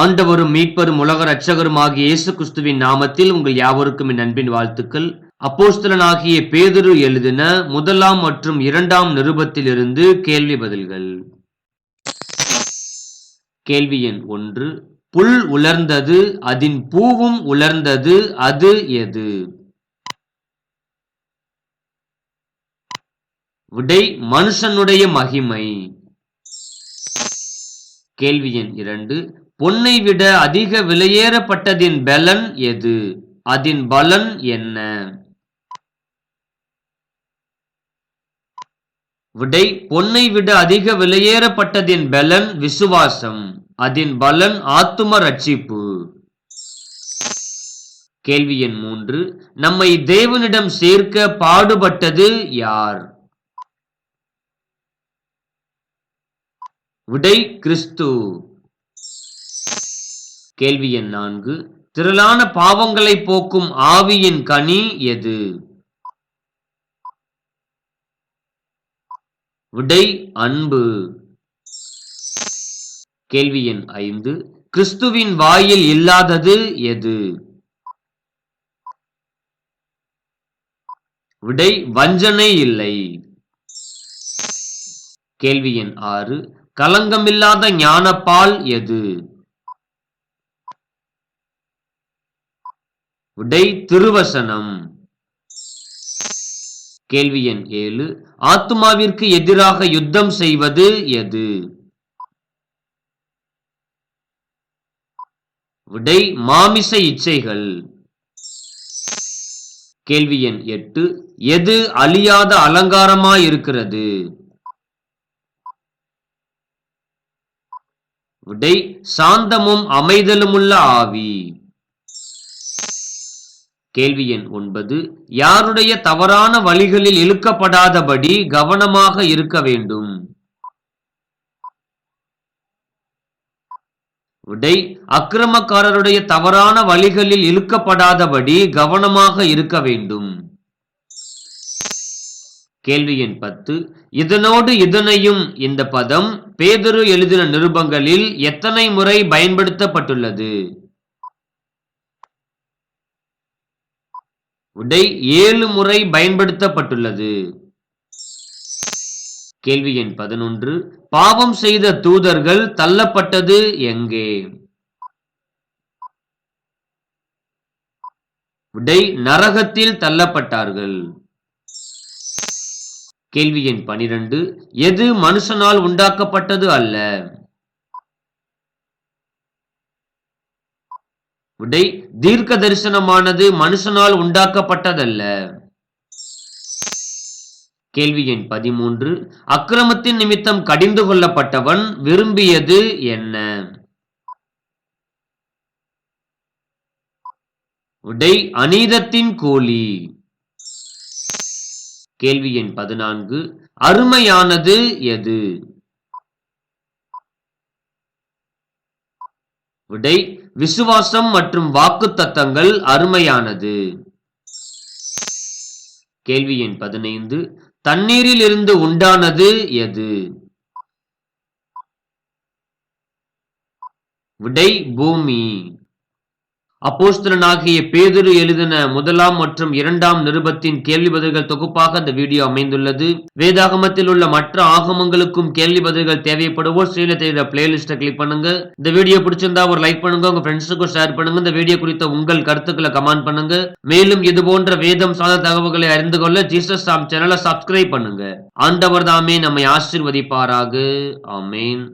ஆண்டவரும் மீட்பரும் உலக ரட்சகரும் ஆகிய இயேசு கிறிஸ்துவின் நாமத்தில் உங்கள் யாவருக்கும் என் அன்பின் வாழ்த்துக்கள். அப்போஸ்தலனாகிய பேதுரு எழுதின முதலாம் மற்றும் இரண்டாம் நிருபத்திலிருந்து கேள்வி பதில்கள். கேள்வி எண் ஒன்று. புல் உலர்ந்தது அதன் பூவும் உலர்ந்தது அது எது? விடை மனுஷனுடைய மகிமை. கேள்வி எண் இரண்டு. பொன்னை விட அதிக விலையேறப்பட்டதின் பலன் எது? அதன் பலன் என்ன? விடை பொன்னை விட அதிக விலையேறப்பட்டதின் பலன் விசுவாசம். அதன் பலன் ஆத்தும ரட்சிப்பு. கேள்வி எண் மூன்று. நம்மை தேவனிடம் சேர்க்க பாடுபட்டது யார்? விடை கிறிஸ்து. கேள்வி எண் நான்கு. திரளான பாவங்களை போக்கும் ஆவியின் கனி எது? விடை அன்பு. கேள்வி எண் ஐந்து. கிறிஸ்துவின் வாயில் இல்லாதது எது? விடை வஞ்சனை இல்லை. கேள்வி எண் ஆறு. கலங்கமில்லாத ஞானப்பால் எது? விடை திருவசனம் கேள்வி எண் ஏழு. ஆத்மாவிற்கு எதிராக யுத்தம் செய்வது எது? விடை மாமிச இச்சைகள். கேள்வி எண் எட்டு. எது அழியாத அலங்காரமாயிருக்கிறது? விடை சாந்தமும் அமைதலுமுள்ள ஆவி. கேள்வி எண் ஒன்பது. யாருடைய தவறான வழிகளில் இழுக்கப்படாதபடி கவனமாக இருக்க வேண்டும். விடை அக்கிரமக்காரருடைய தவறான வழிகளில் இழுக்கப்படாதபடி கவனமாக இருக்க வேண்டும். கேள்வி எண் பத்து. இதனோடு இதனையும் இந்த பதம் பேதரு எழுதின நிருபங்களில் எத்தனை முறை பயன்படுத்தப்பட்டுள்ளது? விடை ஏழு முறை பயன்படுத்தப்பட்டுள்ளது. கேள்வி எண் பதினொன்று. பாவம் செய்த தூதர்கள் தள்ளப்பட்டது எங்கே? விடை நரகத்தில் தள்ளப்பட்டார்கள். கேள்வி எண் பனிரெண்டு. எது மனுஷனால் உண்டாக்கப்பட்டது அல்ல? விடை தீர்க்க தரிசனமானது மனுஷனால் உண்டாக்கப்பட்டதல்ல. கேள்வி எண் பதிமூன்று. அக்கிரமத்தின் நிமித்தம் கடிந்து கொள்ளப்பட்டவன் விரும்பியது என்ன? உடை அநீதத்தின் கூலி. கேள்வி எண் பதினான்கு. அருமையானது எது? விடை விசுவாசம் மற்றும் வாக்கு தத்தங்கள் அருமையானது. கேள்வி எண் பதினைந்து தண்ணீரில் இருந்து உண்டானது எது? விடை பூமி. அப்போஸ்தலனாகிய பேதுரு எழுதின முதலாம் மற்றும் இரண்டாம் நிருபத்தின் கேள்வி பதில்கள் தொகுப்பாக இந்த வீடியோ அமைந்துள்ளது. வேதாகமத்தில் உள்ள மற்ற ஆகமங்களுக்கும் கேள்வி பதில்கள் தேவைப்படுவோர் ஸ்ரீல தெரிகிற பிளேலிஸ்ட கிளிக் பண்ணுங்க. இந்த வீடியோ பிடிச்சிருந்தா ஒரு லைக் பண்ணுங்க உங்க ஃப்ரெண்ட்ஸுக்கும் ஷேர் பண்ணுங்க. இந்த வீடியோ குறித்த உங்கள் கருத்துக்களை கமெண்ட் பண்ணுங்க. மேலும் இது போன்ற வேதம் சார்ந்த தகவல்களை அறிந்து கொள்ள ஜீசஸ் சாம் சேனலை சப்ஸ்கிரைப் பண்ணுங்க. ஆண்டவர் தாமே நம்மை ஆசிர்வதிப்பாராக. ஆமேன்.